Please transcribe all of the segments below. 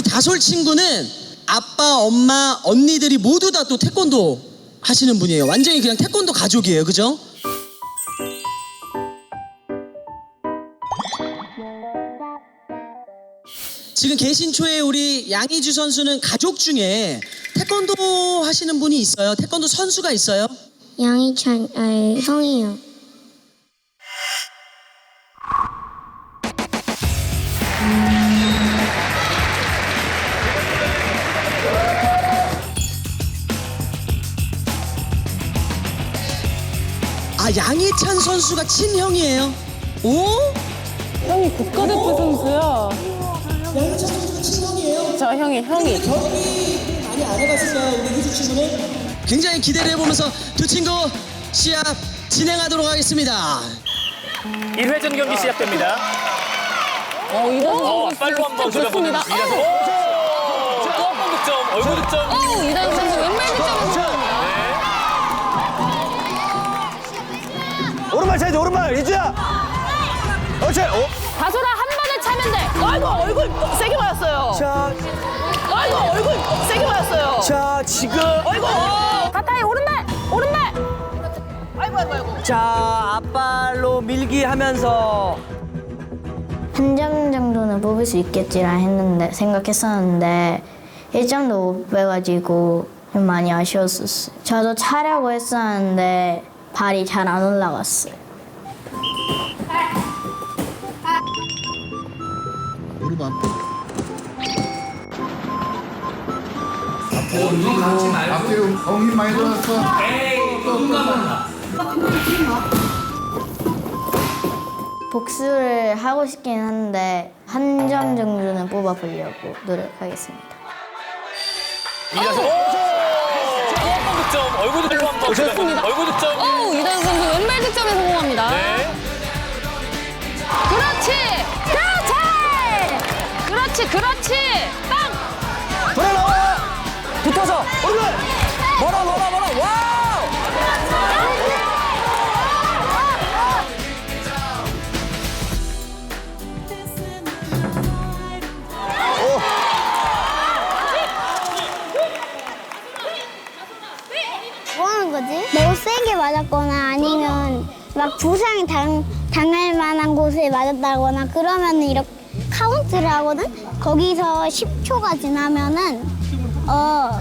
다솔 친구는 아빠, 엄마, 언니들이 모두 다 또 태권도 하시는 분이에요. 완전히 그냥 태권도 가족이에요. 그죠? 지금 계신 초에 우리 양희주 선수는 가족 중에 태권도 하시는 분이 있어요. 태권도 선수가 있어요. 양희찬 아 형이요. 아 양희찬 선수가 친형이에요. 오? 형이 국가대표 선수야. 양희찬 선수가 친형이에요. 저 형이 형이. 경기 많이 안 해봤을까요, 우리 희주 친구는? 굉장히 기대를 해보면서 두 친구 시합 진행하도록 하겠습니다. 1회전 경기 시작됩니다. 어 어, 선수 빨로 한번. 어, 또한번 득점, 얼굴 득점. 오른발 이주야 어째 어? 다솔아 한 번에 차면 돼. 아이고 얼굴 세게 맞았어요. 자, 아이고 얼굴 세게 맞았어요. 자 지금 아이고. 가까이 오른발 오른발. 아이고 아이고 아이고. 자 앞발로 밀기 하면서 한 점 정도는 뽑을 수 있겠지라 했는데 생각했었는데 1점도 못 빼가지고 좀 많이 아쉬웠었어요. 저도 차려고 했었는데 발이 잘 안 올라갔어요. 앞뒤로 공이 많이 들어왔어. 복수를 하고 싶긴 한데 한 점 정도는 뽑아보려고 노력하겠습니다. 이다솜. 또한번 득점, 얼굴 득점. 얼굴 득점. 어 이단 선수 왼발 득점에 성공합니다. 네. 그렇지. 빵. 돌아 나와 붙어서. 오른발. 뭐라 뭐라 뭐라 와우. 뭐 하는 거지? 너무 세게 맞았거나 아니면 막 부상이 당, 당할 만한 곳에 맞았다거나 그러면은 이렇게 카운트를 하거든? 거기서 10초가 지나면은 어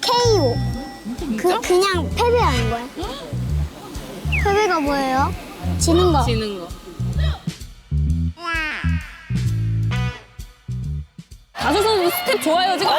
KO 그, 그냥 패배하는 거야 패배가 뭐예요? 지는 거 지는 거. 다솔 선수 스텝 좋아요 지금. 어,